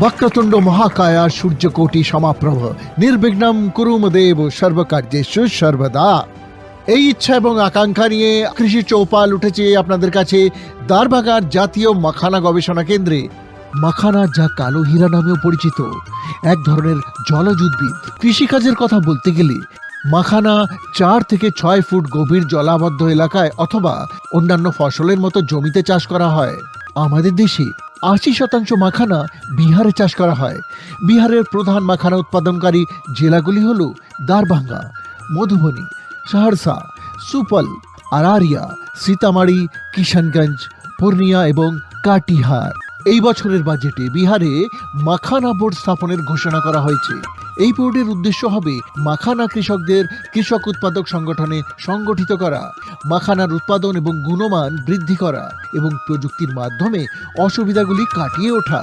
বক্রতুণ্ড মহাকায়া সূর্যকোটি সমাপ্রভ নির্বিঘ্নম কুরুমদেব সর্বকার্যেষু সর্বদা এই ইচ্ছা এবং আকাঙ্ক্ষা নিয়ে কৃষি চৌপাল উঠেছে আপনাদের কাছে। দারবাগার জাতীয় মাখানা গবেষণা কেন্দ্রে। মাখানা যা কালো হীরা নামেও পরিচিত। এক ধরনের জলজ উদ্ভিদ। কৃষিকাজের কথা বলতে গেলে, মাখানা চার থেকে ছয় ফুট গভীর জলাবদ্ধ এলাকায় অথবা অন্যান্য ফসলের মতো জমিতে চাষ করা হয়। আমাদের দেশে আশি শতাংশ মাখানা বিহারে চাষ করা হয়। বিহারের প্রধান মাখানা উৎপাদনকারী জেলাগুলি হল দারভাঙ্গা, মধুবনী, সহরসা, সুপল, আরারিয়া, সীতামাড়ি, কিষানগঞ্জ, পূর্ণিয়া এবং কাটিহার। এই বছরের বাজেটে বিহারে মাখানা বোর্ড স্থাপনের ঘোষণা করা হয়েছে। এই বোর্ডের উদ্দেশ্য হবে মাখানা কৃষকদের কৃষক উৎপাদক সংগঠনে সংগঠিত করা, মাখানার উৎপাদন এবং গুণমান বৃদ্ধি করা এবং প্রযুক্তির মাধ্যমে অসুবিধাগুলি কাটিয়ে ওঠা।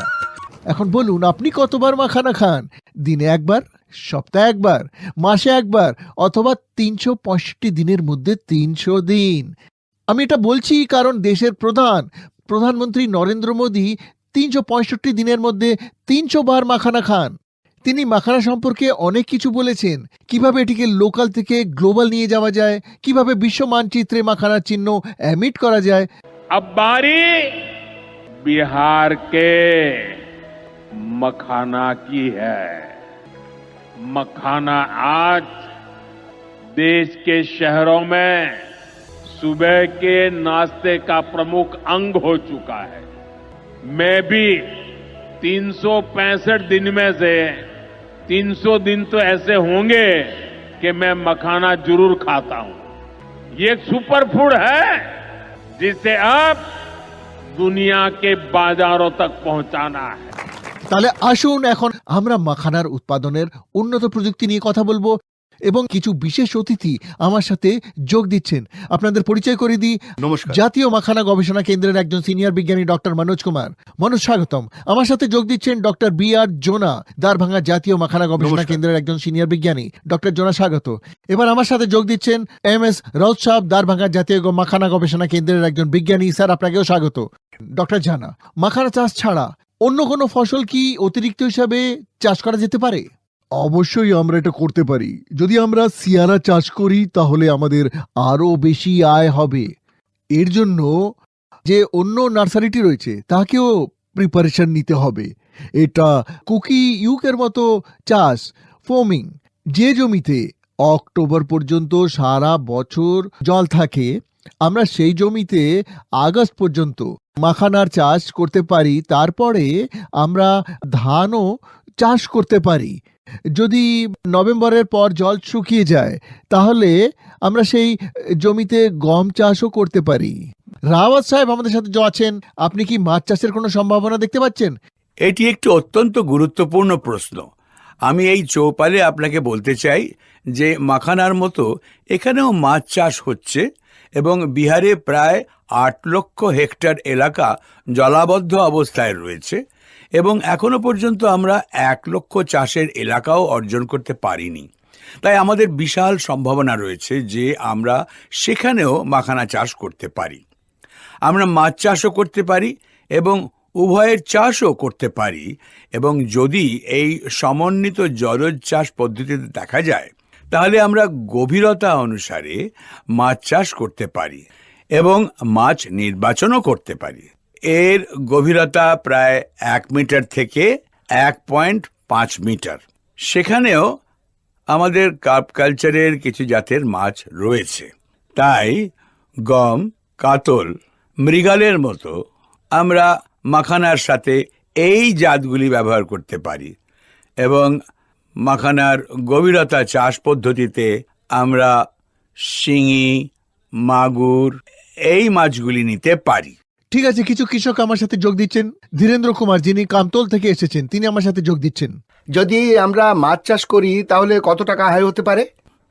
এখন বলুন, আপনি কতবার মাখানা খান? দিনে একবার, সপ্তাহে একবার, মাসে একবার, অথবা তিনশো পঁয়ষট্টি দিনের মধ্যে তিনশো দিন? আমি এটা বলছি কারণ দেশের প্রধান, প্রধানমন্ত্রী নরেন্দ্র মোদী তিনশো পঁয়ষট্টি দিনের মধ্যে তিনশো বার মাখানা খান তিনি মাখানা সম্পর্কে অনেক কিছু বলেছেন কিভাবে এটিকে লোকাল থেকে গ্লোবাল নিয়ে যাওয়া যায় কিভাবে বিশ্ব মানচিত্রে মাখানার চিহ্ন অ্যামিট করা যায় अब बारी बिहार के मखाना की है मखाना आज देश के शहरों में सुबह के नाश्ते का प्रमुख अंग हो चुका है मैं भी 365 दिन में से 300 दिन तो ऐसे होंगे कि मैं मखाना जरूर खाता हूं ये एक सुपर फूड है जिसे अब दुनिया के बाजारों तक पहुंचाना है তাহলে আসুন এখন আমরা মাখানার উৎপাদনের উন্নত প্রযুক্তি নিয়ে কথা বলবো এবং কিছু বিশেষ অতিথি আমার সাথে যোগ দিচ্ছেন। আপনাদের পরিচয় করে দিই। নমস্কার। জাতীয় মাখানা গবেষণা কেন্দ্রের একজন সিনিয়র বিজ্ঞানী ডক্টর মনোজ কুমার। মনোজ স্বাগতম। আমার সাথে যোগ দিচ্ছেন doctor B R Jona Darbhanga জাতীয় মাখানা গবেষণা কেন্দ্রের একজন সিনিয়র বিজ্ঞানী। ডক্টর জোনা স্বাগত। এবার আমার সাথে যোগ দিচ্ছেন এম এস রাউত সাহেব দারভাঙ্গা জাতীয় মাখানা গবেষণা কেন্দ্রের একজন বিজ্ঞানী। স্যার আপনাকেও স্বাগত। ডক্টর জানা মাখানা চাষ ছাড়া অন্য কোনো ফসল কি অতিরিক্ত হিসাবে চাষ করা যেতে পারে? অবশ্যই আমরা এটা করতে পারি। যদি আমরা সিয়ারা চাষ করি, তাহলে আমাদের আরও বেশি আয় হবে। এর জন্য যে অন্য নার্সারিটি রয়েছে, তাকেও প্রিপারেশন নিতে হবে। এটা কুকি ইউকের মতো চাষ ফোমিং যে জমিতে অক্টোবর পর্যন্ত সারা বছর জল থাকে, আমরা সেই জমিতে আগস্ট পর্যন্ত মাখানার চাষ করতে পারি। তারপরে আমরা ধানও চাষ করতে পারি। যদি নভেম্বরের পর জল শুকিয়ে যায়, তাহলে আমরা সেই জমিতে গম চাষও করতে পারি। রাওয়াত সাহেব আমাদের সাথে আছেন। আপনি কি মাছ চাষের কোনো সম্ভাবনা দেখতে পাচ্ছেন? এটি একটি অত্যন্ত গুরুত্বপূর্ণ প্রশ্ন। আমি এই চৌপালে আপনাকে বলতে চাই যে মাখানার মতো এখানেও মাছ চাষ হচ্ছে এবং বিহারে প্রায় আট লক্ষ হেক্টর এলাকা জলাবদ্ধ অবস্থায় রয়েছে। এবং এখনও পর্যন্ত আমরা এক লক্ষ চাষের এলাকাও অর্জন করতে পারিনি। তাই আমাদের বিশাল সম্ভাবনা রয়েছে যে আমরা সেখানেও মাখানা চাষ করতে পারি। আমরা মাছ চাষও করতে পারি এবং উভয়ের চাষও করতে পারি এবং যদি এই সমন্বিত জলজ চাষ পদ্ধতিতে দেখা যায়, তাহলে আমরা গভীরতা অনুসারে মাছ চাষ করতে পারি এবং মাছ নির্বাচনও করতে পারি। এর গভীরতা প্রায় এক মিটার থেকে এক পয়েন্ট পাঁচ মিটার। সেখানেও আমাদের কার্প কালচারের কিছু জাতের মাছ রয়েছে। তাই গম, কাতল, মৃগালের মতো আমরা মাখানার সাথে এই জাতগুলি ব্যবহার করতে পারি এবং মাখানার গভীরতা চাষ পদ্ধতিতে আমরা শিঙি, মাগুর এই মাছগুলি নিতে পারি। ঠিক আছে কিছু কৃষক আমার সাথে যোগ দিচ্ছেন। ধীরেন্দ্র কুমার যিনি কামতল থেকে এসেছেন তিনি আমার সাথে যোগ দিচ্ছেন। যদি আমরা মাছ চাষ করি তাহলে কত টাকা আয় হতে পারে?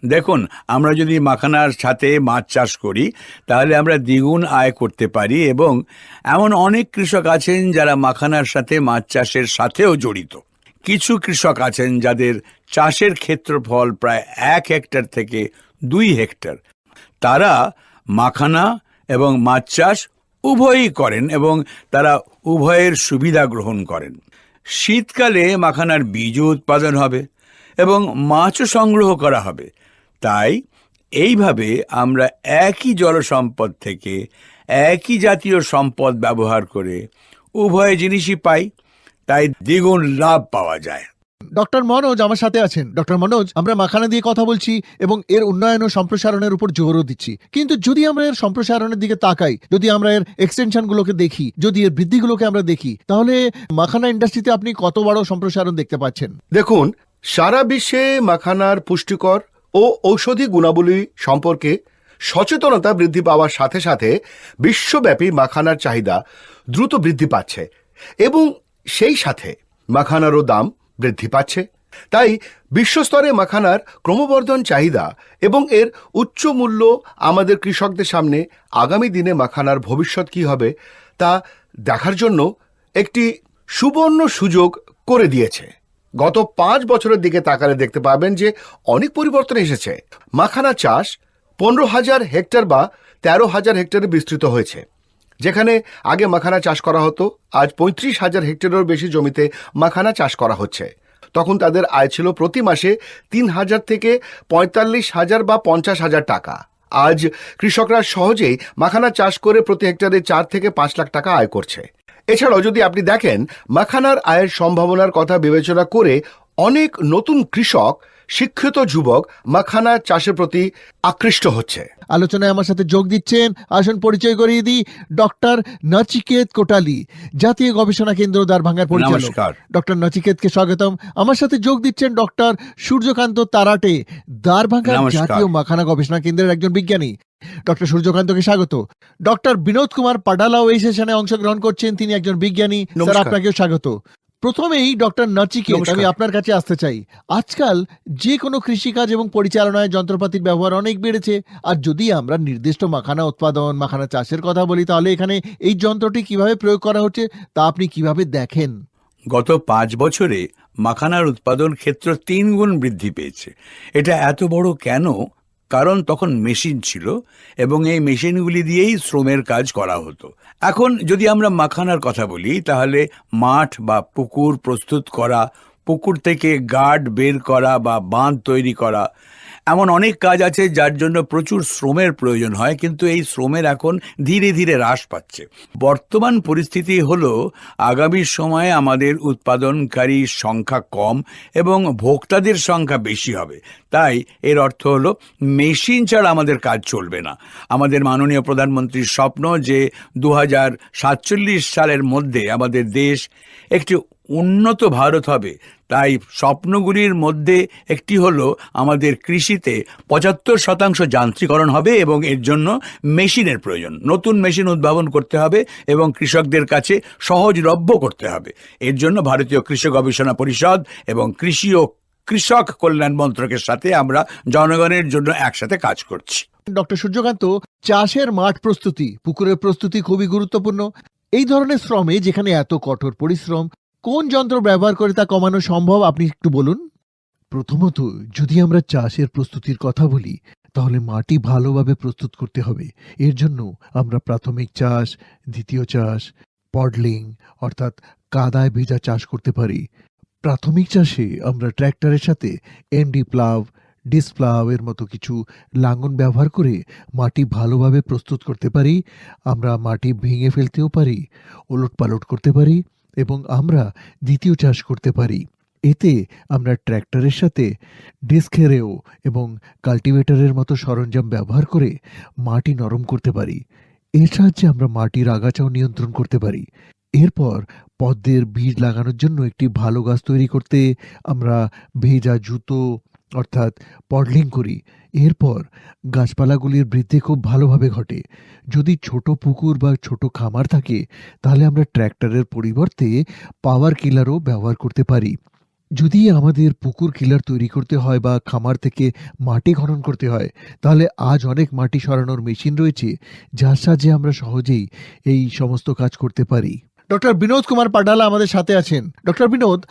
দেখুন আমরা যদি মাখানার সাথে মাছ চাষ করি তাহলে আমরা দ্বিগুণ আয় করতে পারি এবং এমন অনেক কৃষক আছেন যারা মাখানার সাথে মাছ চাষের সাথেও জড়িত। কিছু কৃষক আছেন যাদের চাষের ক্ষেত্রফল প্রায় এক হেক্টর থেকে দুই হেক্টর। তারা মাখানা এবং মাছ চাষ উভয়ই করেন এবং তারা উভয়ের সুবিধা গ্রহণ করেন। শীতকালে মাখানার বীজও উৎপাদন হবে এবং মাছও সংগ্রহ করা হবে। তাই এইভাবে আমরা একই জলসম্পদ থেকে একই জাতীয় সম্পদ ব্যবহার করে উভয় জিনিসই পাই। তাই দ্বিগুণ লাভ পাওয়া যায়। ডক্টর মনোজ আমার সাথে আছেন। ডক্টর মনোজ, আমরা মাখানা দিয়ে কথা বলছি এবং এর উন্নয়ন ও সম্প্রসারণের উপর জোরও দিচ্ছি। কিন্তু যদি আমরা এর সম্প্রসারণের দিকে তাকাই, যদি আমরা এর এক্সটেনশন গুলোকে দেখি, যদি এর বৃদ্ধিগুলোকে আমরা দেখি, তাহলে মাখানা ইন্ডাস্ট্রিতে আপনি কত বড় সম্প্রসারণ দেখতে পাচ্ছেন? দেখুন, সারা বিশ্বে মাখানার পুষ্টিকর ও ঔষধি গুণাবলী সম্পর্কে সচেতনতা বৃদ্ধি পাওয়ার সাথে সাথে বিশ্বব্যাপী মাখানার চাহিদা দ্রুত বৃদ্ধি পাচ্ছে। এবং সেই সাথে মাখানারও দাম বৃদ্ধি পাচ্ছে। তাই বিশ্বস্তরে মাখানার ক্রমবর্ধন চাহিদা এবং এর উচ্চ মূল্য আমাদের কৃষকদের সামনে আগামী দিনে মাখানার ভবিষ্যৎ কি হবে তা দেখার জন্য একটি সুবর্ণ সুযোগ করে দিয়েছে। গত পাঁচ বছরের দিকে তাকালে দেখতে পাবেন যে অনেক পরিবর্তন এসেছে। মাখানা চাষ পনেরো হাজার হেক্টর বা তেরো হাজার হেক্টরে বিস্তৃত হয়েছে। যেখানে আগে মাখানা চাষ করা হতো, আজ পঁয়ত্রিশ হাজার হেক্টরের বেশি জমিতে মাখানা চাষ করা হচ্ছে। তখন তাদের আয় ছিল প্রতি মাসে তিন হাজার থেকে পঁয়তাল্লিশ হাজার বা পঞ্চাশ হাজার টাকা। আজ কৃষকরা সহজেই মাখানা চাষ করে প্রতি হেক্টরে চার থেকে পাঁচ লাখ টাকা আয় করছে। এছাড়াও যদি আপনি দেখেন, মাখানার আয়ের সম্ভাবনার কথা বিবেচনা করে অনেক নতুন কৃষক, শিক্ষিত যুবক মাখানা চাষের প্রতি আকৃষ্ট হচ্ছে। আলোচনায় আমার সাথে যোগ দিচ্ছেন আসুন পরিচয় করিয়ে দিই ডক্টর নচিকেত কোটালি জাতীয় গবেষণা কেন্দ্র দ্বারভাঙ্গার পরিচালক। ডক্টর নচিকেতকে স্বাগতম। আমার সাথে যোগ দিচ্ছেন ডক্টর সূর্যকান্ত তারাটে দ্বারভাঙ্গার। জাতীয় মাখানা গবেষণা কেন্দ্রের একজন বিজ্ঞানী। ডক্টর সূর্যকান্তকে স্বাগত। ডক্টর বিনোদ কুমার পাডালাও এই সেশনে অংশগ্রহণ করছেন তিনি একজন বিজ্ঞানী। স্যার। আপনাকেও স্বাগত। প্রথমেই ডক্টর নচিকেত আমি আপনার কাছে আসতে চাই। আজকাল যে কোনো কৃষিকাজ এবং পরিচালনায় যন্ত্রপাতির ব্যবহার অনেক বেড়েছে। আর যদি আমরা নির্দিষ্ট মাখানা উৎপাদন মাখানা চাষের কথা বলি তাহলে এখানে এই যন্ত্রটি কীভাবে প্রয়োগ করা হচ্ছে তা আপনি কীভাবে দেখেন? গত পাঁচ বছরে মাখানার উৎপাদন ক্ষেত্র তিন গুণ বৃদ্ধি পেয়েছে। এটা এত বড় কেন? কারণ তখন মেশিন ছিল এবং এই মেশিনগুলি দিয়েই শ্রমের কাজ করা হতো। এখন যদি আমরা মাখানার কথা বলি, তাহলে মাঠ বা পুকুর প্রস্তুত করা, পুকুর থেকে গার্ড বের করা বা বাঁধ তৈরি করা এমন অনেক কাজ আছে যার জন্য প্রচুর শ্রমের প্রয়োজন হয়, কিন্তু এই শ্রমের এখন ধীরে ধীরে হ্রাস পাচ্ছে। বর্তমান পরিস্থিতি হলো, আগামী সময়ে আমাদের উৎপাদনকারীর সংখ্যা কম এবং ভোক্তাদের সংখ্যা বেশি হবে। তাই এর অর্থ হলো, মেশিন ছাড়া আমাদের কাজ চলবে না। আমাদের মাননীয় প্রধানমন্ত্রীর স্বপ্ন যে দু হাজার সাতচল্লিশ সালের মধ্যে আমাদের দেশ একটি উন্নত ভারত হবে তাই স্বপ্নগুলির মধ্যে একটি হল আমাদের কৃষিতে পঁচাত্তর শতাংশ যান্ত্রিকরণ হবে এবং এর জন্য মেশিনের প্রয়োজন। নতুন মেশিন উদ্ভাবন করতে হবে এবং কৃষকদের কাছে সহজলভ্য করতে হবে। এর জন্য ভারতীয় কৃষক গবেষণা পরিষদ এবং কৃষি ও কৃষক কল্যাণ মন্ত্রকের সাথে আমরা জনগণের জন্য একসাথে কাজ করছি। ডক্টর সূর্যকান্ত, চাষের মাঠ প্রস্তুতি, পুকুরের প্রস্তুতি খুবই গুরুত্বপূর্ণ। এই ধরনের শ্রমে যেখানে এত কঠোর পরিশ্রম কোন যন্ত্র ব্যবহার করে তা কমানো সম্ভব, আপনি একটু বলুন? প্রথমত, যদি আমরা চাষের প্রস্তুতির কথা বলি, তাহলে মাটি ভালোভাবে প্রস্তুত করতে হবে। এর জন্য আমরা প্রাথমিক চাষ, দ্বিতীয় চাষ, পডলিং, অর্থাৎ কাদায় ভেজা চাষ করতে পারি। প্রাথমিক চাষে আমরা ট্র্যাক্টরের সাথে এনডি প্লাভ ডিসপ্লাভ এর মতো কিছু লাঙল ব্যবহার করে মাটি ভালোভাবে প্রস্তুত করতে পারি। আমরা মাটি ভেঙে ফেলতেও পারি ওলট পালট করতে পারি। এবং আমরা দ্বিতীয় চাষ করতে পারি। এতে আমরা ট্র্যাক্টরের সাথে ডিস্কেরেও এবং কাল্টিভেটরের মতো সরঞ্জাম ব্যবহার করে মাটি নরম করতে পারি। এর সাহায্যে আমরা মাটির আগাছাও নিয়ন্ত্রণ করতে পারি। এরপর পদ্মের বীজ লাগানোর জন্য একটি ভালো গাছ তৈরি করতে আমরা ভেজা জুতো অর্থাৎ পডলিং করি এরপর গাছপালাগুলির বৃদ্ধি খুব ভালোভাবে ঘটে। যদি ছোট পুকুর বা ছোট খামার থাকে, তাহলে আমরা ট্র্যাক্টরের পরিবর্তে পাওয়ার কিলারও ব্যবহার করতে পারি। যদি আমাদের পুকুর কিলার তৈরি করতে হয় বা খামার থেকে মাটি খনন করতে হয়, তাহলে আজ অনেক মাটি সরানোর মেশিন রয়েছে, যার সাহায্যে আমরা সহজেই এই সমস্ত কাজ করতে পারি। ডক্টর বিনোদ কুমার পাডালা আমাদের সাথে আছেন। ডক্টর বিনোদ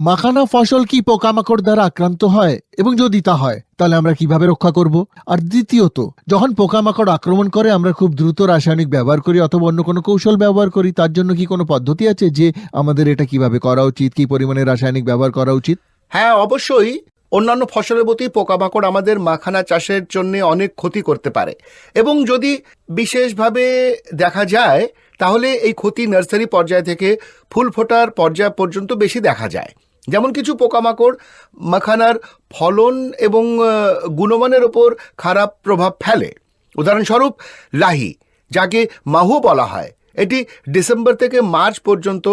মাখানা ফসল কি পোকামাকড় দ্বারা আক্রান্ত হয়? এবং যদি তা হয়, তাহলে আমরা কীভাবে রক্ষা করব? আর দ্বিতীয়ত, যখন পোকামাকড় আক্রমণ করে, আমরা খুব দ্রুত রাসায়নিক ব্যবহার করি অথবা অন্য কোনো কৌশল ব্যবহার করি, তার জন্য কি কোনো পদ্ধতি আছে যে আমাদের এটা কীভাবে করা উচিত, কি পরিমাণে রাসায়নিক ব্যবহার করা উচিত? হ্যাঁ অবশ্যই। অন্যান্য ফসলের প্রতি পোকামাকড় আমাদের মাখানা চাষের জন্য অনেক ক্ষতি করতে পারে। এবং যদি বিশেষভাবে দেখা যায় তাহলে এই ক্ষতি নার্সারি পর্যায় থেকে ফুল ফোটার পর্যায় পর্যন্ত বেশি দেখা যায়। যেমন কিছু পোকামাকড়, মাখানার ফলন এবং গুণমানের ওপর খারাপ প্রভাব ফেলে। উদাহরণস্বরূপ, লাহি, যাকে মাহু বলা হয়, এটি ডিসেম্বর থেকে মার্চ পর্যন্ত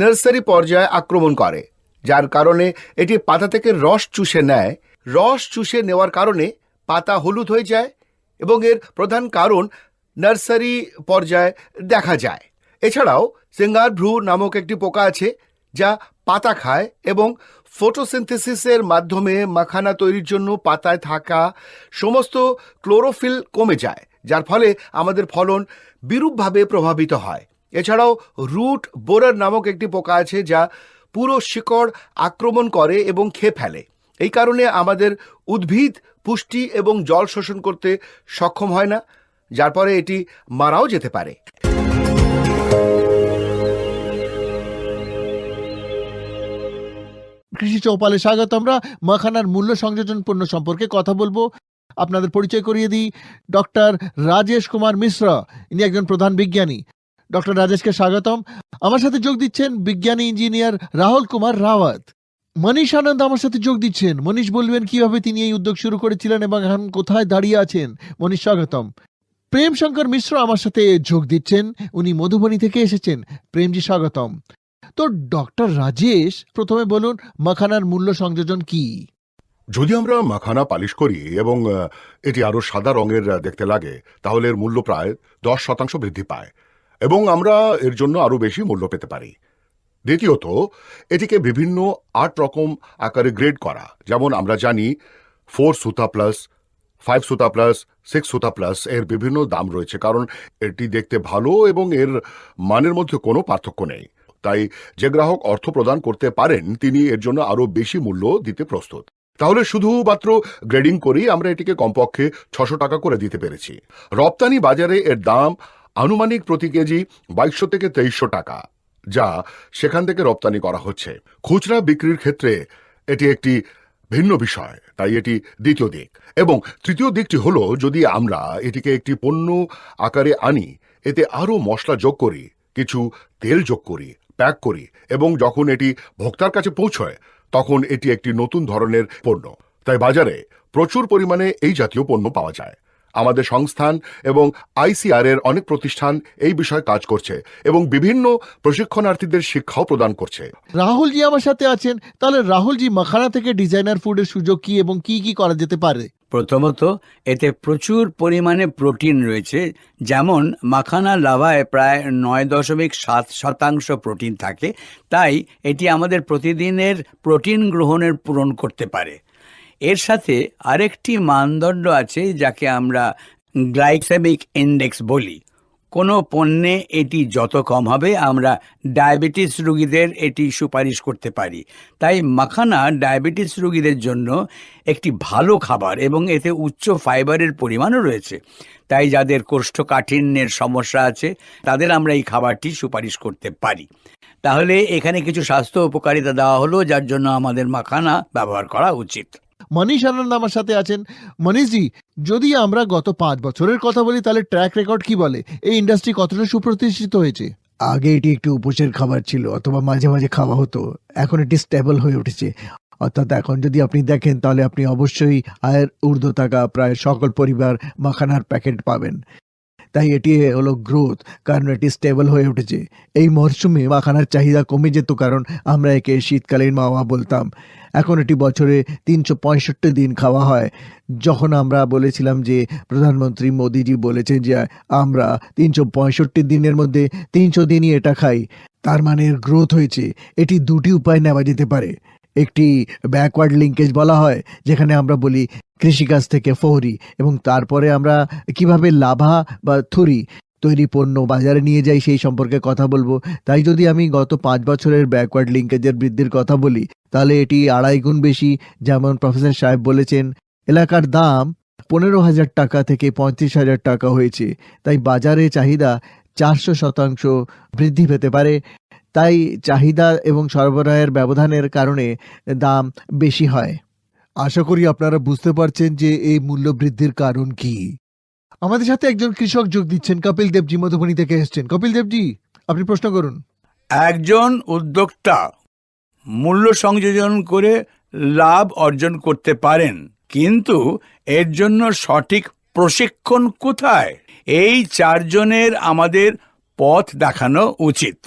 নার্সারি পর্যায়ে আক্রমণ করে, যার কারণে এটি পাতা থেকে রস চুষে নেয়। রস চুষে নেওয়ার কারণে পাতা হলুদ হয়ে যায় এবং এর প্রধান কারণ নার্সারি পর্যায়ে দেখা যায়। এছাড়াও সিঙ্গার ভ্রু নামক একটি পোকা আছে, যা পাতা খায় এবং ফটোসিনথেসিসের মাধ্যমে মাখানা তৈরির জন্য পাতায় থাকা সমস্ত ক্লোরোফিল কমে যায়, যার ফলে আমাদের ফলন বিরূপভাবে প্রভাবিত হয়। এছাড়াও রুট বোরার নামক একটি পোকা আছে, যা পুরো শিকড় আক্রমণ করে এবং খেয়ে ফেলে। এই কারণে আমাদের উদ্ভিদ পুষ্টি এবং জল শোষণ করতে সক্ষম হয় না। যার পরে এটি মারাও যেতে পারে। কৃষি চৌপালে স্বাগত আমরা। মাখানার মূল্য সংযোজন পণ্য সম্পর্কে কথা বলব। আপনাদের পরিচয় করিয়ে দিই। ডক্টর রাজেশ কুমার মিশ্র, ইনি একজন প্রধান বিজ্ঞানী। ডক্টর রাজেশকে স্বাগতম। আমার সাথে যোগ দিচ্ছেন বিজ্ঞানী ইঞ্জিনিয়ার রাহুল কুমার রাওয়াত। মনীষ আনন্দ আমার সাথে যোগ দিচ্ছেন। মনীষ বলবেন, কীভাবে তিনি এই উদ্যোগ শুরু করেছিলেন এবং এখন কোথায় দাঁড়িয়ে আছেন? মনীষ, স্বাগতম। প্রেম শঙ্কর মিশ্র আমার সাথে যোগ দিচ্ছেন। উনি মধুবনী থেকে এসেছেন। প্রেমজি, স্বাগতম। তো ডক্টর রাজেশ, প্রথমে বলুন, মাখানার মূল্য সংযোজন কি? যদি আমরা মাখানা পালিশ করি এবং এটি আরও সাদা রঙের দেখতে লাগে, তাহলে এর মূল্য প্রায় দশ শতাংশ বৃদ্ধি পায় এবং আমরা এর জন্য আরও বেশি মূল্য পেতে পারি। দ্বিতীয়ত, এটিকে বিভিন্ন আট রকম আকারে গ্রেড করা। যেমন আমরা জানি, ফোর সুতা প্লাস ফাইভ সুতা প্লাস সিক্স সুতা প্লাস এর বিভিন্ন দাম রয়েছে। কারণ এটি দেখতে ভালো এবং এর মানের মধ্যে কোনো পার্থক্য নেই। তাই যে গ্রাহক অর্থ প্রদান করতে পারেন, তিনি এর জন্য আরও বেশি মূল্য দিতে প্রস্তুত। তাহলে শুধুমাত্র গ্রেডিং করেই আমরা এটিকে কমপক্ষে ছশো টাকা করে দিতে পেরেছি। রপ্তানি বাজারে এর দাম আনুমানিক প্রতি কেজি বাইশশো থেকে তেইশশো টাকা, যা সেখান থেকে রপ্তানি করা হচ্ছে। খুচরা বিক্রির ক্ষেত্রে এটি একটি ভিন্ন বিষয়, তাই এটি দ্বিতীয় দিক। এবং তৃতীয় দিকটি হলো, যদি আমরা এটিকে একটি পণ্য আকারে আনি, এতে আরও মশলা যোগ করি, কিছু তেল যোগ করি, প্যাক করি, এবং যখন এটি ভোক্তার কাছে পৌঁছয়, তখন এটি একটি নতুন ধরনের পণ্য। তাই বাজারে প্রচুর পরিমাণে এই জাতীয় পণ্য পাওয়া যায়। আমাদের সংস্থান এবং আইসিআর এর অনেক প্রতিষ্ঠান এই বিষয়ে কাজ করছে এবং বিভিন্ন প্রশিক্ষণার্থীদের শিক্ষাও প্রদান করছে। রাহুলজি আমার সাথে আছেন। তাহলে রাহুলজি মাখানা থেকে ডিজাইনার ফুডের সুযোগ কি এবং কি কি করা যেতে পারে? প্রথমত এতে প্রচুর পরিমাণে প্রোটিন রয়েছে যেমন মাখানা লাভায় প্রায় নয় দশমিক সাত শতাংশ প্রোটিন থাকে তাই এটি আমাদের প্রতিদিনের প্রোটিন গ্রহণের পূরণ করতে পারে। এর সাথে আরেকটি মানদণ্ড আছে যাকে আমরা গ্লাইসেমিক ইন্ডেক্স বলি। কোনো পণ্যে এটি যত কম হবে, আমরা ডায়াবেটিস রুগীদের এটি সুপারিশ করতে পারি। তাই মাখানা ডায়াবেটিস রুগীদের জন্য একটি ভালো খাবার এবং এতে উচ্চ ফাইবারের পরিমাণও রয়েছে। তাই যাদের কোষ্ঠকাঠিন্যের সমস্যা আছে, তাদের আমরা এই খাবারটি সুপারিশ করতে পারি। তাহলে এখানে কিছু স্বাস্থ্য উপকারিতা দেওয়া হলো, যার জন্য আমাদের মাখানা ব্যবহার করা উচিত। মনীষ আনন্দ আমার সাথে আছেন। মনীষজি যদি আমরা গত পাঁচ বছরের কথা বলি, তাহলে ট্র্যাক রেকর্ড কি বলে? এই ইন্ডাস্ট্রি কতটা সুপ্রতিষ্ঠিত হয়েছে? আগে এটি একটি উপোসের খাবার ছিল, অথবা মাঝে মাঝে খাওয়া হতো। এখন এটি স্টেবল হয়ে উঠেছে। অর্থাৎ এখন যদি আপনি দেখেন, তাহলে আপনি অবশ্যই আয়ের ঊর্ধ্ব থাকা প্রায় সকল পরিবার মাখানার প্যাকেট পাবেন। তাই এটি হলো গ্রোথ কারণ এটি স্টেবল হয়ে উঠেছে। এই মরশুমে মাখানার চাহিদা কমে যেত কারণ আমরা একে শীতকালীন মাওয়া বলতাম। এখন এটি বছরে তিনশো পঁয়ষট্টি দিন খাওয়া হয়। যখন আমরা বলেছিলাম যে প্রধানমন্ত্রী মোদিজি বলেছেন যে আমরা তিনশো পঁয়ষট্টি দিনের মধ্যে তিনশো দিনই এটা খাই, তার মানে গ্রোথ হয়েছে। এটি দুটি উপায় নেওয়া যেতে পারে। একটি ব্যাকওয়ার্ড লিঙ্কেজ বলা হয়, যেখানে আমরা বলি কৃষিকাজ থেকে ফহরি এবং তারপরে আমরা কীভাবে লাভা বা থুরি তৈরি পণ্য বাজারে নিয়ে যাই সেই সম্পর্কে কথা বলব। তাই যদি আমি গত পাঁচ বছরের ব্যাকওয়ার্ড লিঙ্কেজের বৃদ্ধির কথা বলি, তাহলে এটি আড়াই গুণ বেশি, যেমন প্রফেসর সাহেব বলেছেন, এলাকার দাম পনেরো হাজার টাকা থেকে পঁয়ত্রিশ হাজার টাকা হয়েছে। তাই বাজারে চাহিদা চারশো শতাংশ বৃদ্ধি পেতে পারে। তাই চাহিদা এবং সরবরাহের ব্যবধানের কারণে দাম বেশি হয়। আশা করি আপনারা বুঝতে পারছেন যে এই মূল্য বৃদ্ধির কারণ কি। আমাদের সাথে একজন কৃষক যোগ দিচ্ছেন, কপিল দেবজি, মধুবনী থেকে এসছেন। কপিল দেবজি, আপনি প্রশ্ন করুন। একজন উদ্যোক্তা মূল্য সংযোজন করে লাভ অর্জন করতে পারেন, কিন্তু এর জন্য সঠিক প্রশিক্ষণ কোথায়? এই চারজনের আমাদের পথ দেখানো উচিত।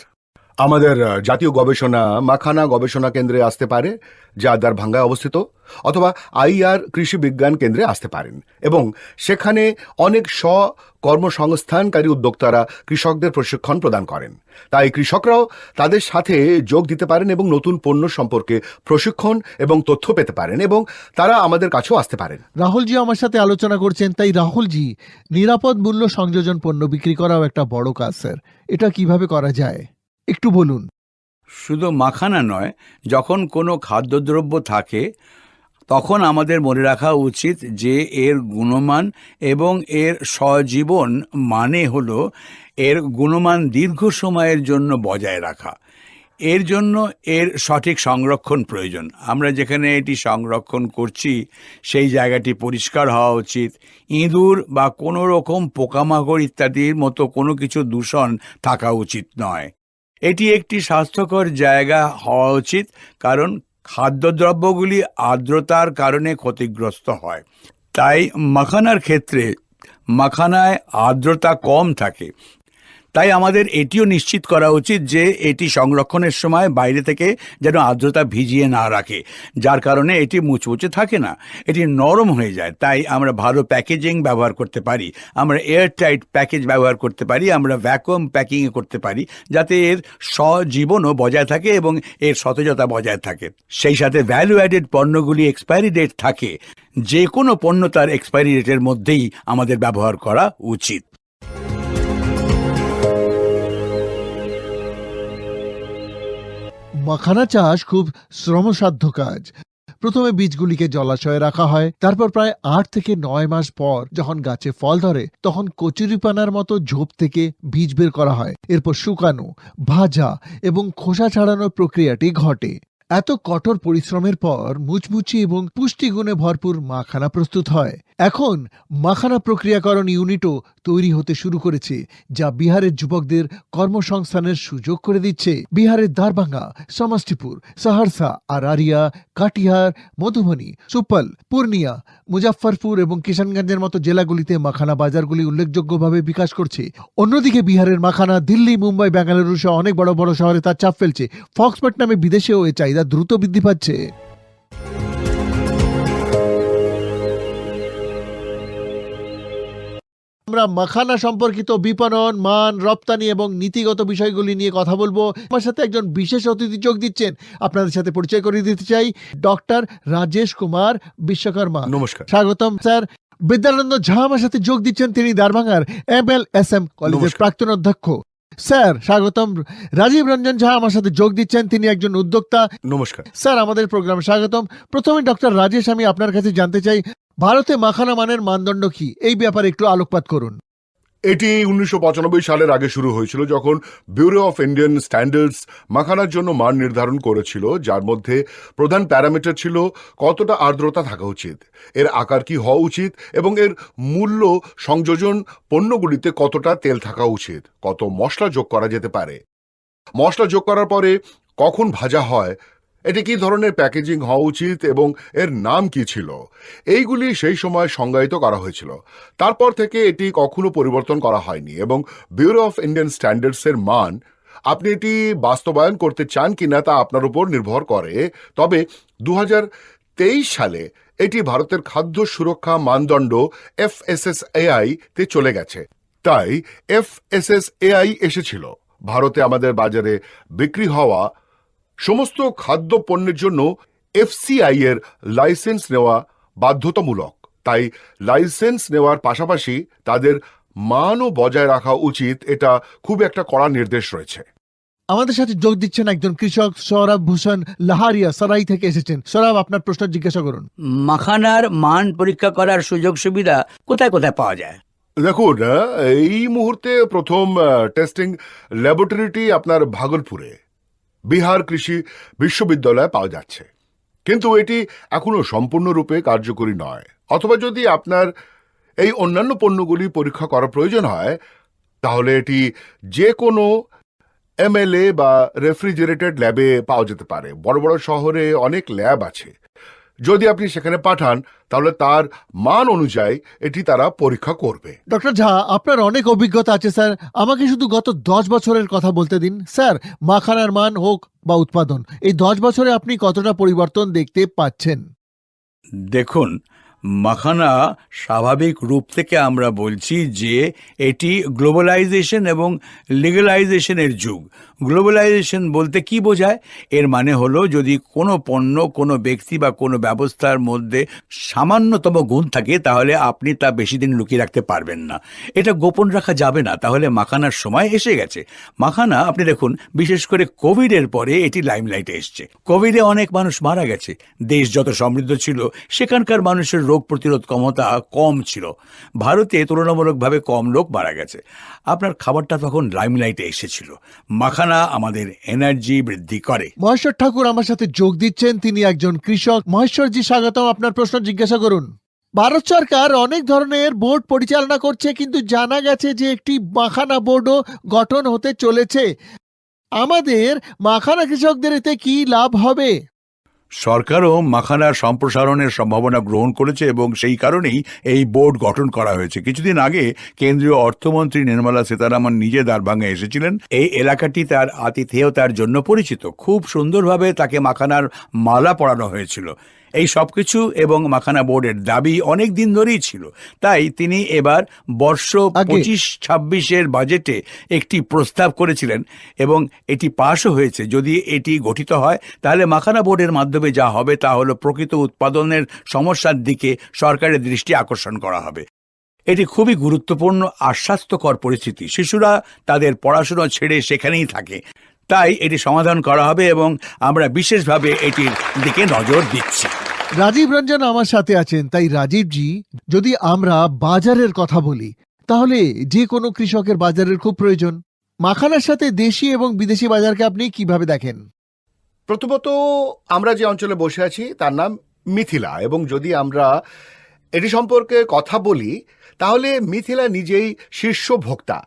আমাদের জাতীয় গবেষণা, মাখানা গবেষণা কেন্দ্রে আসতে পারে, যা দারভাঙ্গায় অবস্থিত, অথবা আইআর কৃষি বিজ্ঞান কেন্দ্রে আসতে পারেন। এবং সেখানে অনেক স্ব কর্মসংস্থানকারী উদ্যোক্তারা কৃষকদের প্রশিক্ষণ প্রদান করেন। তাই কৃষকরাও তাদের সাথে যোগ দিতে পারেন এবং নতুন পণ্য সম্পর্কে প্রশিক্ষণ এবং তথ্য পেতে পারেন এবং তারা আমাদের কাছেও আসতে পারেন। রাহুলজি আমার সাথে আলোচনা করছেন। তাই রাহুলজি নিরাপদ মূল্য সংযোজন পণ্য বিক্রি করাও একটা বড় কাজ, স্যার। এটা কীভাবে করা যায়? একটু বলুন। শুধু মাখানা নয়, যখন কোনো খাদ্যদ্রব্য থাকে, তখন আমাদের মনে রাখা উচিত যে এর গুণমান এবং এর সজীবন মানে হলো এর গুণমান দীর্ঘ সময়ের জন্য বজায় রাখা। এর জন্য এর সঠিক সংরক্ষণ প্রয়োজন। আমরা যেখানে এটি সংরক্ষণ করছি, সেই জায়গাটি পরিষ্কার হওয়া উচিত। ইঁদুর বা কোনো রকম পোকামাকড় ইত্যাদির মতো কোনো কিছু দূষণ থাকা উচিত নয়। এটি একটি স্বাস্থ্যকর জায়গা হওয়া উচিত, কারণ খাদ্যদ্রব্যগুলি আর্দ্রতার কারণে ক্ষতিগ্রস্ত হয়। তাই মাখানার ক্ষেত্রে মাখানায় আর্দ্রতা কম থাকে। তাই আমাদের এটিও নিশ্চিত করা উচিত যে এটি সংরক্ষণের সময় বাইরে থেকে যেন আর্দ্রতা ভিজিয়ে না রাখে, যার কারণে এটি মুচমুচে থাকে না। এটি নরম হয়ে যায়, তাই আমরা ভালো প্যাকেজিং ব্যবহার করতে পারি, আমরা এয়ার টাইট প্যাকেজ ব্যবহার করতে পারি, আমরা ভ্যাকুয়াম প্যাকিংয়ে করতে পারি, যাতে এর সজীবনও বজায় থাকে এবং এর সতেজতা বজায় থাকে। সেই সাথে ভ্যালু অ্যাডেড পণ্যগুলি এক্সপায়ারি ডেট থাকে যে কোনো পণ্য তার এক্সপায়ারি ডেটের মধ্যেই আমাদের ব্যবহার করা উচিত। মাখানা চাষ খুব শ্রমসাধ্য কাজ। প্রথমে বীজগুলিকে জলাশয়ে রাখা হয়, তারপর প্রায় আট থেকে নয় মাস পর যখন গাছে ফল ধরে, তখন কচুরিপানার মতো ঝোপ থেকে বীজ বের করা হয়। এরপর শুকানো, ভাজা এবং খোসা ছাড়ানোর প্রক্রিয়াটি ঘটে। এত কঠোর পরিশ্রমের পর মুচমুচি এবং পুষ্টিগুণে ভরপুর মাখানা প্রস্তুত হয়। এখন মাখানা প্রক্রিয়াকরণ ইউনিটও তৈরি হতে শুরু করেছে, যা বিহারের যুবকদের কর্মসংস্থানের সুযোগ করে দিচ্ছে। বিহারের দারভাঙ্গা, সমষ্টিপুর, সহরসা, আরারিয়া, কাটিহার, মধুবনী, সুপল, পূর্ণিয়া, মুজাফফরপুর এবং কিষানগঞ্জের মতো জেলাগুলিতে মাখানা বাজারগুলি উল্লেখযোগ্যভাবে বিকাশ করছে। অন্যদিকে বিহারের মাখানা দিল্লি, মুম্বাই বেঙ্গালুরু সহ অনেক বড় বড় শহরে তার চাপ ফেলছে। ফক্সপট নামে বিদেশেও এ চাহিদা দ্রুত বৃদ্ধি পাচ্ছে। আমরা মাখানা সম্পর্কিত বিপণন মান রপ্তানি এবং নীতিগত বিষয়গুলি নিয়ে কথা বলব। আমার সাথে একজন বিশেষ অতিথি যোগ দিচ্ছেন। আপনাদের সাথে পরিচয় করিয়ে দিতে চাই ডক্টর রাজেশ কুমার বিশ্বকর্মা। নমস্কার। স্বাগতম স্যার। বিদ্যানন্দ ঝা আমার সাথে যোগ দিচ্ছেন। তিনি দারভাঙ্গার এম এল এস এম কলেজের প্রাক্তন অধ্যক্ষ। স্যার স্বাগতম। রাজীব রঞ্জন ঝা আমার সাথে যোগ দিচ্ছেন। তিনি একজন উদ্যোক্তা। নমস্কার। স্যার আমাদের প্রোগ্রামে স্বাগতম। প্রথমে ডক্টর রাজেশ আমি আপনার কাছে জানতে চাই ভারতে মাখানা মানের মানদণ্ড কি? এই ব্যাপারে একটু আলোকপাত করুন। এটি উনিশশো সালের আগে শুরু হয়েছিল, যখন ব্যুরো অফ ইন্ডিয়ান স্ট্যান্ডার্ডস মাখানার জন্য মান নির্ধারণ করেছিল, যার মধ্যে প্রধান প্যারামিটার ছিল কতটা আর্দ্রতা থাকা উচিত, এর আকার কি হওয়া উচিত, এবং এর মূল্য সংযোজন পণ্যগুলিতে কতটা তেল থাকা উচিত, কত মশলা যোগ করা যেতে পারে। মশলা যোগ করার পরে কখন ভাজা হয় এটি কি ধরনের প্যাকেজিং হওয়া উচিত এবং এর নাম কি ছিল? এইগুলি সেই সময় সংজ্ঞায়িত করা হয়েছিল। তারপর থেকে এটি কখনো পরিবর্তন করা হয়নি এবং ব্যুরো অফ ইন্ডিয়ান স্ট্যান্ডার্ডসের মান, আপনি এটি বাস্তবায়ন করতে চান কিনা তা আপনার উপর নির্ভর করে। তবে দু হাজার তেইশ সালে এটি ভারতের খাদ্য সুরক্ষা মানদণ্ড এফ এস এফএসএসএআই তে চলে গেছে। তাই এফএসএসএআই এসেছিল। ভারতে আমাদের বাজারে বিক্রি হওয়া সমস্ত খাদ্য পণ্যের জন্য এফসিআই এর লাইসেন্স নেওয়া বাধ্যতামূলক। তাই লাইসেন্স নেওয়ার পাশাপাশি তাদের মানও বজায় রাখা উচিত এটা খুব একটা কড়া নির্দেশ রয়েছে। আমাদের সাথে যোগ দিচ্ছেন একজন কৃষক সৌরভ ভূষণ লাহারিয়া সারাই থেকে এসেছেন। সৌরভ আপনার প্রশ্ন জিজ্ঞাসা করুন। মাখানার মান পরীক্ষা করার সুযোগ সুবিধা কোথায় কোথায় পাওয়া যায়? দেখুন এই মুহূর্তে প্রথম টেস্টিং ল্যাবরেটরিটি আপনার ভাগলপুরে। বিহার কৃষি বিশ্ববিদ্যালয়ে পাওয়া যাচ্ছে। কিন্তু এটি এখনও সম্পূর্ণরূপে কার্যকরী নয়। অথবা যদি আপনার এই অন্যান্য পণ্যগুলি পরীক্ষা করা প্রয়োজন হয়, তাহলে এটি যে কোনো এমএলএ বা রেফ্রিজারেটেড ল্যাবে পাওয়া যেতে পারে। বড় বড় শহরে অনেক ল্যাব আছে। যদি আপনি সেখানে পাঠান তাহলে তার মান অনুযায়ী এটি তারা পরীক্ষা করবে। ডক্টর ঝা আপনার অনেক অভিজ্ঞতা আছে স্যার। আমাকে শুধু গত দশ বছরের কথা বলতে দিন। স্যার মাখানার মান হোক বা উৎপাদন এই দশ বছরে আপনি কতটা পরিবর্তন দেখতে পাচ্ছেন? দেখুন মাখানা স্বাভাবিক রূপ থেকে আমরা বলছি যে এটি গ্লোবালাইজেশন এবং লিগালাইজেশনের যুগ। গ্লোবালাইজেশন বলতে কি বোঝায়? এর মানে হলো যদি কোনো পণ্য, কোনো ব্যক্তি বা কোনো ব্যবস্থার মধ্যে সামান্যতম গুণ থাকে, তাহলে আপনি তা বেশি দিন লুকিয়ে রাখতে পারবেন না। এটা গোপন রাখা যাবে না। তাহলে মাখানার সময় এসে গেছে। মাখানা, আপনি দেখুন, বিশেষ করে কোভিডের পরে এটি লাইমলাইটে এসছে। কোভিডে অনেক মানুষ মারা গেছে। দেশ যত সমৃদ্ধ ছিল, সেখানকার মানুষের রোগ প্রতিরোধ ক্ষমতা কম ছিল। ভারতে তুলনামূলকভাবে কম লোক মারা গেছে। আপনার খাবারটা তখন লাইমলাইটে এসেছিল। মাখানা আমাদের এনার্জি বৃদ্ধি করে। মহেশ্বর ঠাকুর আমার সাথে যোগ দিচ্ছেন। তিনি একজন কৃষক। মহেশ্বরজি, স্বাগতম। আপনার প্রশ্ন জিজ্ঞাসা করুন। ভারত সরকার অনেক ধরনের বোর্ড পরিচালনা করছে, কিন্তু জানা গেছে যে একটি মাখানা বোর্ডও গঠন হতে চলেছে। আমাদের মাখানা কৃষকদের এতে কি লাভ হবে? সরকারও মাখানার সম্প্রসারণের সম্ভাবনা গ্রহণ করেছে এবং সেই কারণেই এই বোর্ড গঠন করা হয়েছে। কিছুদিন আগে কেন্দ্রীয় অর্থমন্ত্রী নির্মলা সীতারামন নিজে দারভাঙ্গে এসেছিলেন। এই এলাকাটি তার আতিথেয়তার জন্য পরিচিত। খুব সুন্দরভাবে তাকে মাখানার মালা পরানো হয়েছিল। এই সবকিছু এবং মাখানা বোর্ডের দাবি অনেক দিন ধরেই ছিল। তাই তিনি এবার বর্ষ পঁচিশ ছাব্বিশের বাজেটে একটি প্রস্তাব করেছিলেন এবং এটি পাশও হয়েছে। যদি এটি গঠিত হয় তাহলে মাখানা বোর্ডের মাধ্যমে যা হবে তা হলো প্রকৃত উৎপাদনের সমস্যার দিকে সরকারের দৃষ্টি আকর্ষণ করা হবে। এটি খুবই গুরুত্বপূর্ণ আর স্বাস্থ্যকর পরিস্থিতি। শিশুরা তাদের পড়াশোনা ছেড়ে সেখানেই থাকে। তাই এটি সমাধান করা হবে এবং আমরা বিশেষভাবে এটির দিকে নজর দিচ্ছি। রাজীব রঞ্জন আমার সাথে আছেন তাই রাজীবজি যদি আমরা বাজারের কথা বলি তাহলে যে কোনো কৃষকের বাজারের খুব প্রয়োজন। মাখানার সাথে দেশি এবং বিদেশি বাজারকে আপনি কীভাবে দেখেন? প্রথমত আমরা যে অঞ্চলে বসে আছি তার নাম মিথিলা এবং যদি আমরা এটি সম্পর্কে কথা বলি তাহলে মিথিলা নিজেই শীর্ষ ভোক্তা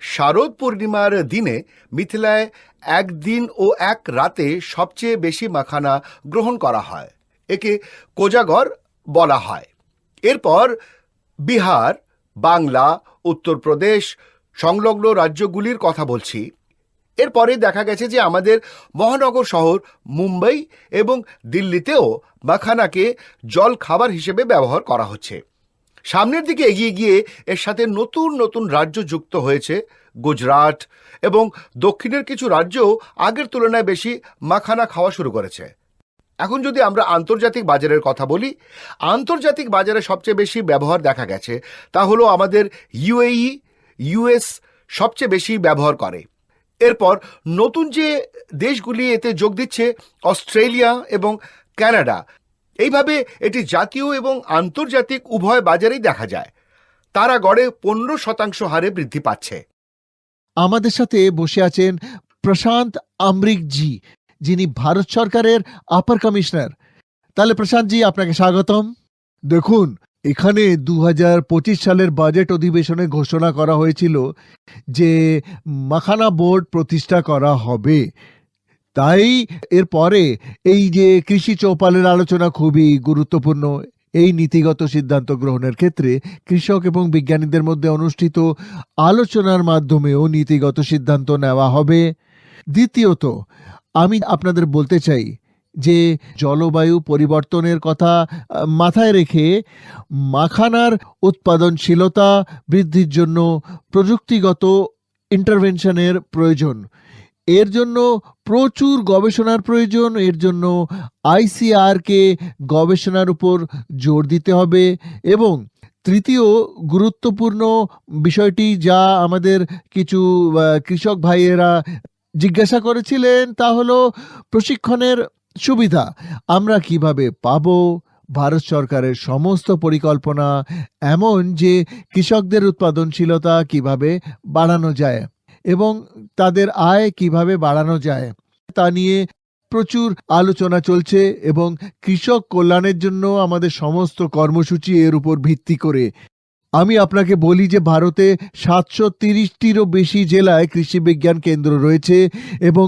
শারদ পূর্ণিমার দিনে মিথিলায় একদিন ও এক রাতে সবচেয়ে বেশি মাখানা গ্রহণ করা হয়। একে কোজাগর বলা হয়। এরপর বিহার, বাংলা, উত্তরপ্রদেশ সংলগ্ন রাজ্যগুলির কথা বলছি। এরপরে দেখা গেছে যে আমাদের মহানগর শহর মুম্বাই এবং দিল্লিতেও মাখানাকে জল খাবার হিসেবে ব্যবহার করা হচ্ছে। সামনের দিকে এগিয়ে গিয়ে এর সাথে নতুন নতুন রাজ্য যুক্ত হয়েছে গুজরাট এবং দক্ষিণের কিছু রাজ্যও আগের তুলনায় বেশি মাখানা খাওয়া শুরু করেছে। এখন যদি আমরা আন্তর্জাতিক বাজারের কথা বলি, আন্তর্জাতিক বাজারে সবচেয়ে বেশি ব্যবহার দেখা গেছে তা হলো আমাদের ইউএই, ইউএস সবচেয়ে বেশি ব্যবহার করে। এরপর নতুন যে দেশগুলি এতে যোগ দিচ্ছে, অস্ট্রেলিয়া এবং কানাডা। এইভাবে এটি জাতীয় এবং আন্তর্জাতিক উভয় বাজারেই দেখা যায়। তারা গড়ে পনেরো শতাংশ হারে বৃদ্ধি পাচ্ছে। আমাদের সাথে বসে আছেন প্রশান্ত আমরিক জি যিনি ভারত সরকারের আপার কমিশনার তাহলে প্রশান্ত জি, আপনাকে স্বাগতম। দেখুন, এখানে দু হাজার পঁচিশ সালের বাজেট অধিবেশনে ঘোষণা করা হয়েছিল যে মাখানা বোর্ড প্রতিষ্ঠা করা হবে। তাই এরপরে এই যে কৃষি চৌপালের আলোচনা খুবই গুরুত্বপূর্ণ। এই নীতিগত সিদ্ধান্ত গ্রহণের ক্ষেত্রে কৃষক এবং বিজ্ঞানীদের মধ্যে অনুষ্ঠিত আলোচনার মাধ্যমেও নীতিগত সিদ্ধান্ত নেওয়া হবে। দ্বিতীয়ত, আমি আপনাদের বলতে চাই যে জলবায়ু পরিবর্তনের কথা মাথায় রেখে মাখানার উৎপাদনশীলতা বৃদ্ধির জন্য প্রযুক্তিগত ইন্টারভেনশনের প্রয়োজন। এর জন্য প্রচুর গবেষণার প্রয়োজন, এর জন্য আইসিআরকে গবেষণার উপর জোর দিতে হবে এবং তৃতীয় গুরুত্বপূর্ণ বিষয়টি যা আমাদের কিছু কৃষক ভাইয়েরা জিজ্ঞাসা করেছিলেন তা হলো প্রশিক্ষণের সুবিধা। আমরা কীভাবে পাব? ভারত সরকারের সমস্ত পরিকল্পনা এমন যে কৃষকদের উৎপাদনশীলতা কীভাবে বাড়ানো যায়? এবং তাদের আয় কীভাবে বাড়ানো যায়, তা নিয়ে প্রচুর আলোচনা চলছে এবং কৃষক কল্যাণের জন্য আমাদের সমস্ত কর্মসূচি এর উপর ভিত্তি করে। আমি আপনাকে বলি যে ভারতে সাতশো তিরিশটিরও বেশি জেলায় কৃষি বিজ্ঞান কেন্দ্র রয়েছে এবং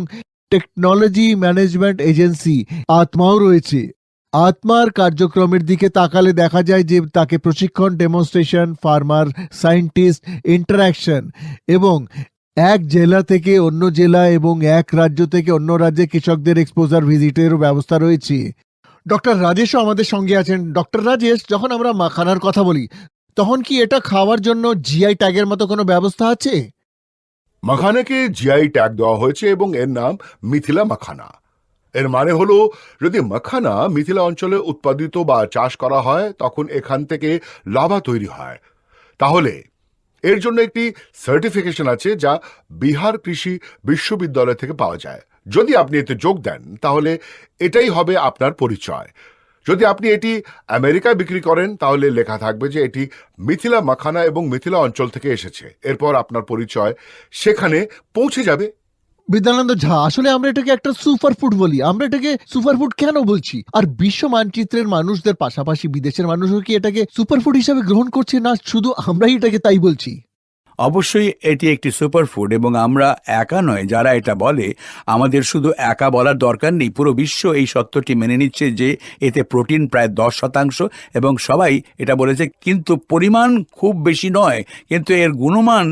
টেকনোলজি ম্যানেজমেন্ট এজেন্সি আত্মাও রয়েছে। আত্মার কার্যক্রমের দিকে তাকালে দেখা যায় যে তাকে প্রশিক্ষণ, ডেমনস্ট্রেশন, ফার্মার সায়েন্টিস্ট ইন্টারাকশন এবং এক জেলা থেকে অন্য জেলা এবং এক রাজ্য থেকে অন্য রাজ্যে কৃষকদের এক্সপোজার ভিজিটেরও ব্যবস্থা রয়েছে। ডক্টর রাজেশও আমাদের সঙ্গে আছেন। ডক্টর রাজেশ, যখন আমরা মাখানার কথা বলি, তখন কি এটা খাওয়ার জন্য জিআই ট্যাগের মতো কোনো ব্যবস্থা আছে? মাখানাকে জিআই ট্যাগ দেওয়া হয়েছে এবং এর নাম মিথিলা মাখানা। এর মানে হলো, যদি মাখানা মিথিলা অঞ্চলে উৎপাদিত বা চাষ করা হয়, তখন এখান থেকে লাভা তৈরি হয়। তাহলে এর জন্য একটি সার্টিফিকেশন আছে যা বিহার কৃষি বিশ্ববিদ্যালয় থেকে পাওয়া যায়। যদি আপনি এতে যোগ দেন, তাহলে এটাই হবে আপনার পরিচয়। যদি আপনি এটি আমেরিকায় বিক্রি করেন, তাহলে লেখা থাকবে যে এটি মিথিলা মাখানা এবং মিথিলা অঞ্চল থেকে এসেছে। এরপর আপনার পরিচয় সেখানে পৌঁছে যাবে বিদ্যানন্দ ঝা, আসলে আমরা এটাকে একটা সুপারফুড বলি। আমরা এটাকে সুপারফুড কেন বলছি? আর বিশ্ব মানচিত্রের মানুষদের পাশাপাশি বিদেশের মানুষও কি এটাকে সুপারফুড হিসাবে গ্রহণ করছে না শুধু আমরাই এটাকে তাই বলছি? অবশ্যই এটি একটি সুপারফুড এবং আমরা একা নয়, যারা এটা বলে, আমাদের শুধু একা বলার দরকার নেই। পুরো বিশ্ব এই সত্যটি মেনে নিচ্ছে যে এতে প্রোটিন প্রায় দশ শতাংশ এবং সবাই এটা বলেছে, কিন্তু পরিমাণ খুব বেশি নয়। কিন্তু এর গুণমান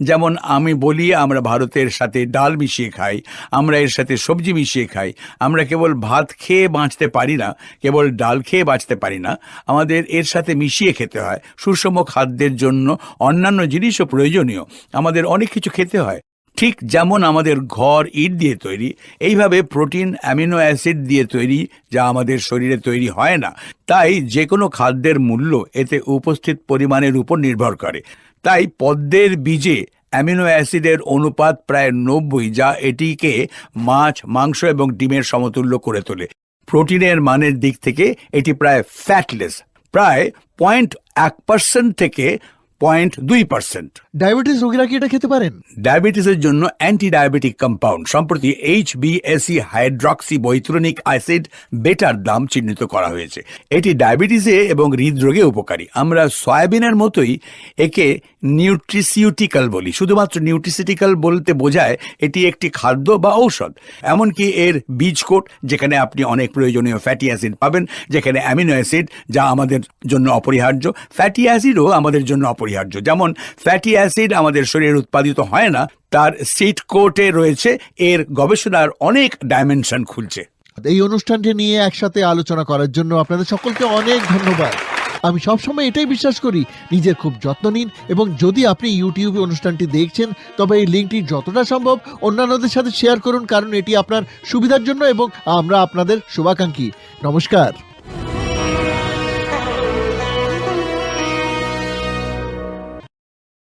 যেমন আমি বলি, আমরা ভারতের সাথে ডাল মিশিয়ে খাই, আমরা এর সাথে সবজি মিশিয়ে খাই, আমরা কেবল ভাত খেয়ে বাঁচতে পারি না, কেবল ডাল খেয়ে বাঁচতে পারি না, আমাদের এর সাথে মিশিয়ে খেতে হয়। সুষম খাদ্যের জন্য অন্যান্য জিনিসও প্রয়োজনীয়, আমাদের অনেক কিছু খেতে হয়। ঠিক যেমন আমাদের ঘর ইট দিয়ে তৈরি, এইভাবে প্রোটিন, অ্যামিনো অ্যাসিড দিয়ে তৈরি, যা আমাদের শরীরে তৈরি হয় না, তাই যে কোনো খাদ্যের মূল্য এতে উপস্থিত পরিমাণের উপর নির্ভর করে। তাই পদ্মের বীজে অ্যামিনো অ্যাসিডের অনুপাত প্রায় নব্বই, যা এটিকে মাছ, মাংস এবং ডিমের সমতুল্য করে তোলে। প্রোটিনের মানের দিক থেকে এটি প্রায় ফ্যাটলেস, প্রায় পয়েন্ট এক পার্সেন্ট থেকে পয়েন্ট দুই পার্সেন্ট। ডায়াবেটিস রোগীরা কি এটা খেতে পারেন? ডায়াবেটিসের জন্য অ্যান্টি ডায়াবেটিক কম্পাউন্ড সম্প্রতি এইচ বিএসি হাইড্রক্সি বৈতরণিক অ্যাসিড বেটার দাম চিহ্নিত করা হয়েছে। এটি ডায়াবেটিসে এবং হৃদরোগে উপকারী। আমরা সয়াবিনের মতোই একে নিউট্রিসিউটিক্যাল বলি। শুধুমাত্র নিউট্রিসিটিক্যাল বলতে বোঝায় এটি একটি খাদ্য বা ঔষধ। এমনকি এর বীজকোট যেখানে আপনি অনেক প্রয়োজনীয় ফ্যাটি অ্যাসিড পাবেন যেখানে অ্যামিনো অ্যাসিড যা আমাদের জন্য অপরিহার্য। ফ্যাটি অ্যাসিডও আমাদের জন্য অপরিহার্য। যেমন ফ্যাটি অ্যাসিড আমাদের শরীরে উৎপাদিত হয় না, তার সিট কোর্টে রয়েছে, এর গবেষণার অনেক ডাইমেনশন খুলছে। এই অনুষ্ঠানটি নিয়ে একসাথে আলোচনা করার জন্য আপনাদের সকলকে অনেক ধন্যবাদ। আমি সবসময় এটাই বিশ্বাস করি নিজের খুব যত্ন নিন এবং যদি আপনি ইউটিউবে অনুষ্ঠানটি দেখছেন, তবে এই লিঙ্কটি যতটা সম্ভব অন্যান্যদের সাথে শেয়ার করুন, কারণ এটি আপনার সুবিধার জন্য এবং আমরা আপনাদের শুভাকাঙ্ক্ষী। নমস্কার।